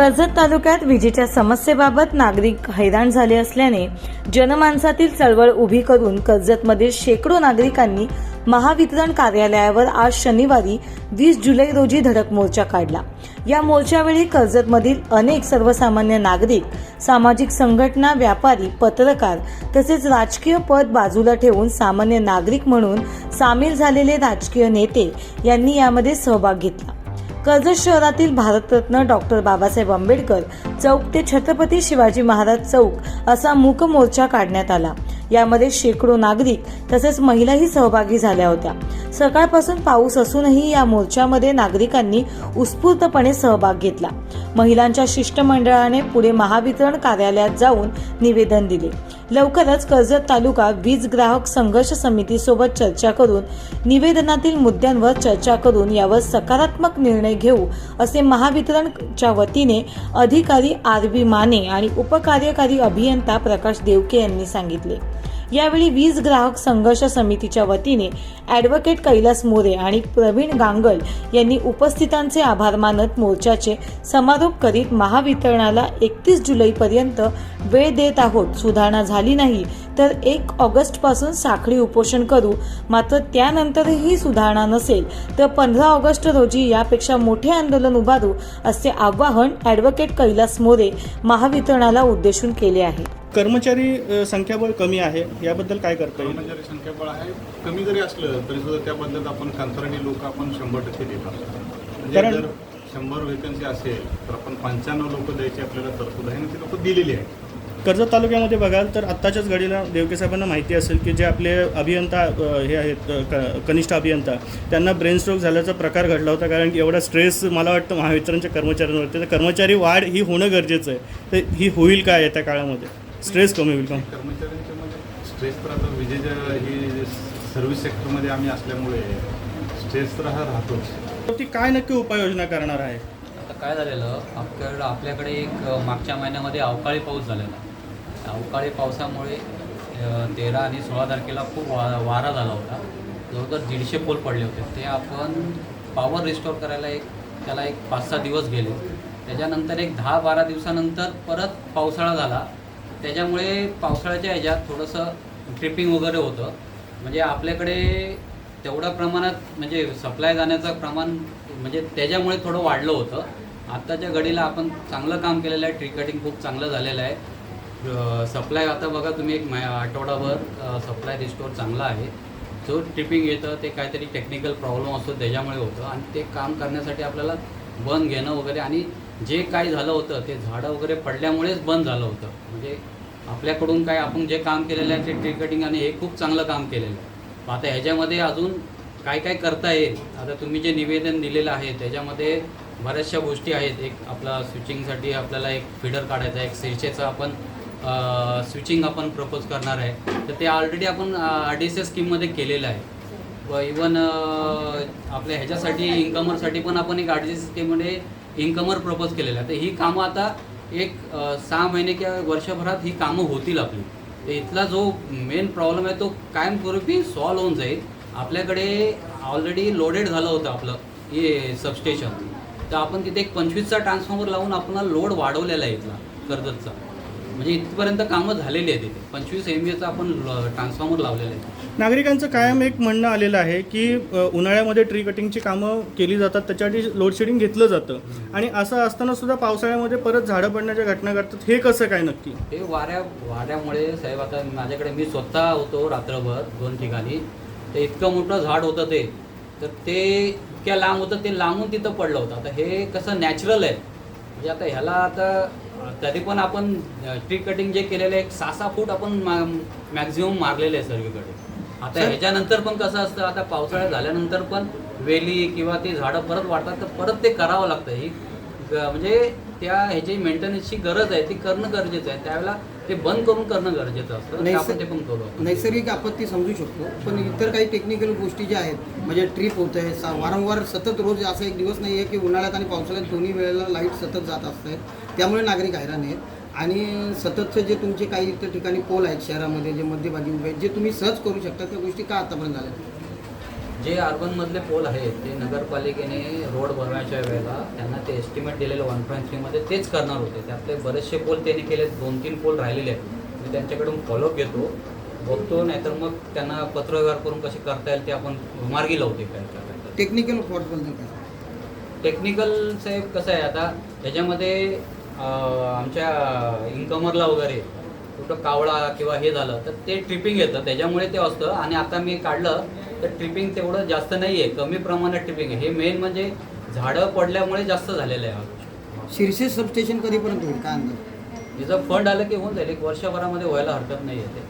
कर्जत तालुक्यात विजेच्या समस्येबाबत नागरिक हैराण झाले असल्याने जनमानसातील चळवळ उभी करून कर्जतमधील शेकडो नागरिकांनी महावितरण कार्यालयावर आज शनिवारी वीस जुलै रोजी धडक मोर्चा काढला. या मोर्चावेळी कर्जतमधील अनेक सर्वसामान्य नागरिक सामाजिक संघटना व्यापारी पत्रकार तसेच राजकीय पद बाजूला ठेवून सामान्य नागरिक म्हणून सामील झालेले राजकीय नेते यांनी यामध्ये सहभाग घेतला. कर्जत शहरातील भारतरत्न डॉक्टर बाबासाहेब आंबेडकर चौक ते छत्रपती शिवाजी महाराज चौक असा मूक मोर्चा काढण्यात आला. यामध्ये शेकडो नागरिक तसेच महिलाही सहभागी झाल्या होत्या. सकाळपासून पाऊस असूनही या मोर्चामध्ये नागरिकांनी उत्स्फूर्तपणे सहभाग घेतला. महिलांच्या शिष्टमंडळाने पुढे महावितरण कार्यालयात जाऊन निवेदन दिले. लवकरच कर्जत तालुका वीज ग्राहक संघर्ष समितीसोबत चर्चा करून निवेदनातील मुद्द्यांवर चर्चा करून यावर सकारात्मक निर्णय घेऊ असे महावितरणच्या वतीने अधिकारी आर व्ही माने आणि उपकार्यकारी अभियंता प्रकाश देवके यांनी सांगितले. यावेळी वीज ग्राहक संघर्ष समितीच्या वतीने ॲडव्होकेट कैलास मोरे आणि प्रवीण गांगल यांनी उपस्थितांचे आभार मानत मोर्चाचे समारोप करीत महावितरणाला एकतीस जुलैपर्यंत वेळ देत आहोत. सुधारणा झाली नाही तर एक ऑगस्टपासून साखळी उपोषण करू. मात्र त्यानंतरही सुधारणा नसेल तर पंधरा ऑगस्ट रोजी यापेक्षा मोठे आंदोलन उभारू असे आवाहन ॲडव्होकेट कैलास मोरे महावितरणाला उद्देशून केले आहे. कर्मचारी संख्याबळ कमी आहे याबद्दल काय करता येईल? कर्मचारी संख्याबळ आहे. कमी जरी असलं तरी सुद्धा त्या बदल्यात आपण कंत्राटी लोक आपण शंभर टक्के देतात. म्हणजे कारण- जर शंभर वेकन्सी असेल तर आपण पंच्याण्णव लोक द्यायची आपल्याला तरतूद आहे आणि ती लोक दिलेली आहे कर्जत तालुक्यामध्ये बघाल तर आत्ताच्याच घडीला देवके साहेबांना माहिती असेल की जे आपले अभियंता अ, हे आहेत अ, क- कनिष्ठ अभियंता त्यांना ब्रेन स्ट्रोक झाल्याचा प्रकार घडला होता कारण की एवढा स्ट्रेस मला वाटतं महावितरणच्या कर्मचाऱ्यांवरती. तर कर्मचारी वाढ ही होणं गरजेचं आहे. तर ही होईल काय येत्या काळामध्ये? स्ट्रेस कमी होईल का? कर्मचाऱ्यांच्या मध्ये स्ट्रेस तर आता विजेच्या ही सर्व्हिस सेक्टरमध्ये आम्ही असल्यामुळे स्ट्रेस तर हा राहतोच. ती काय नक्की उपाययोजना करणार आहे? आता काय झालेलं आपल्याकडं आपल्याकडे एक मागच्या महिन्यामध्ये अवकाळी पाऊस झालेला. त्या अवकाळी पावसामुळे तेरा आणि सोळा तारखेला खूप वा वारा झाला होता. जवळजवळ दीडशे पोल पडले होते. ते आपण पॉवर रिस्टोर करायला एक त्याला एक पाच सहा दिवस गेले. त्याच्यानंतर एक दहा बारा दिवसानंतर परत पावसाळा झाला. त्याच्यामुळे पावसाळ्याच्या ह्याच्यात थोडंसं ट्रिपिंग वगैरे होतं. म्हणजे आपल्याकडे तेवढ्या प्रमाणात म्हणजे सप्लाय जाण्याचं प्रमाण म्हणजे त्याच्यामुळे थोडं वाढलं होतं. आत्ताच्या घडीला आपण चांगलं काम केलेलं आहे ट्री कटिंग खूप चांगलं झालेलं आहे. सप्लाय आता बघा तुम्ही एक आठवडाभर सप्लाय रिस्टोर चांगला आहे. जो ट्रिपिंग येतं ते काहीतरी टेक्निकल प्रॉब्लेम असतो त्याच्यामुळे होतं. आणि ते काम करण्यासाठी आपल्याला बंद घेणं वगैरे आणि जे काय झालं होतं ते झाडं वगैरे पडल्यामुळेच बंद झालं होतं. म्हणजे आपल्याकडून काय आपण जे काम केलेलं आहे ते ट्री कटिंग आणि हे खूप चांगलं काम केलेलं आहे. आता ह्याच्यामध्ये अजून काय काय करता येईल? आता तुम्ही जे निवेदन दिलेलं आहे त्याच्यामध्ये बऱ्याचशा गोष्टी आहेत. एक आपला स्विचिंगसाठी आपल्याला एक फिडर काढायचा आहे एक सेशेचं आपण स्विचिंग आपण प्रपोज करणार आहे. तर ते ऑलरेडी आपण आर डी एस एस स्कीममध्ये केलेलं आहे. व इवन आपल्या ह्याच्यासाठी इन्कमरसाठी पण आपण एक आर डी एस स्कीममध्ये इन्कमर प्रपोज केलेलं आहे तर ही कामं आता एक सहा महिने किंवा वर्षभरात ही कामं होतील आपली. तर इथला जो मेन प्रॉब्लेम आहे तो कायमस्वरूपी सॉल्व्ह होऊन जाईल. आपल्याकडे ऑलरेडी लोडेड झालं होतं आपलं हे सबस्टेशन तर आपण तिथे एक पंचवीसचा ट्रान्सफॉर्मर लावून आपण लोड वाढवलेला आहे इथला कर्जतचा. म्हणजे इथपर्यंत कामं झालेली आहे तिथे पंचवीस एम एचा आपण ट्रान्सफॉर्मर लावलेलं आहे नागरिकांचं कायम एक म्हणणं आलेलं आहे की अ, उन्हाळ्यामध्ये ट्री कटिंगची कामं केली जातात त्याच्यासाठी लोडशेडिंग घेतलं जातं. आणि असं असताना सुद्धा पावसाळ्यामध्ये परत झाडं पडण्याच्या घटना घडतात हे कसं काय नक्की? हे वाऱ्या वाऱ्यामुळे साहेब आता माझ्याकडे मी स्वतः होतो रात्रभर दोन ठिकाणी. ते इतकं मोठं झाड होतं ते. तर ते इतक्या लांब होतं ते लांबून तिथं पडलं होतं. आता हे कसं नॅचरल आहे. म्हणजे आता ह्याला आता तरी पण आपण ट्री कटिंग जे केलेलं आहे एक सहा सहा फूट आपण मॅक्झिमम मारलेले आहे सर्वीकडे. आता ह्याच्यानंतर पण कसं असतं आता पावसाळा झाल्यानंतर पण वेली किंवा ते झाडं परत वाढतात तर परत ते करावं लागतं. ही म्हणजे त्या ह्याची मेंटेनन्सची गरज आहे ती करणं गरजेचं आहे. त्यावेळेला ते बंद करून करणं गरजेचं असतं. ते आपण ते पण करू नैसर्गिक आपत्ती समजू शकतो पण इतर काही टेक्निकल गोष्टी ज्या आहेत म्हणजे ट्रिप होत आहे सा वारंवार सतत रोज असा एक दिवस नाही आहे की उन्हाळ्यात आणि पावसाळ्यात दोन्ही वेळेला लाइट सतत जात असतात त्यामुळे नागरिक हैराण आहेत. आणि सततचं जे तुमचे काही इतर ठिकाणी पोल आहेत शहरामध्ये जे मध्यभागी उभे आहेत जे तुम्ही सहज करू शकता त्या गोष्टी का आतापर्यंत झाल्या? जे अर्बनमधले पोल आहेत ते नगरपालिकेने रोड बनवायच्या वेळेला त्यांना ते एस्टिमेट दिलेलं वन पॉईंट थ्रीमध्ये तेच करणार होते. त्यातले बरेचसे पोल त्यांनी केले दोन तीन पोल राहिलेले आहेत. मी त्यांच्याकडून फॉलोअप घेतो. बघतो नाहीतर मग त्यांना पत्रव्यवहार करून कसे करता येईल ते आपण मार्गी लावते काय करायचं टेक्निकल फॉल्टबद्दल काय? टेक्निकल साहेब कसं आहे आता त्याच्यामध्ये आमच्या इन्कमरला वगैरे कुठं कावळा किंवा हे झालं तर ते ट्रिपिंग येतं. त्याच्यामुळे ते असतं. आणि आता मी काढलं तर ट्रिपिंग तेवढं जास्त नाही आहे कमी प्रमाणात ट्रिपिंग आहे. हे मेन म्हणजे झाडं पडल्यामुळे जास्त झालेलं आहे हा. शिरसे सबस्टेशन कधीपर्यंत होईल? काय अंदाज? हिचं फंड आलं की होऊन जाईल. एक वर्षभरामध्ये व्हायला हरकत नाही आहे ते.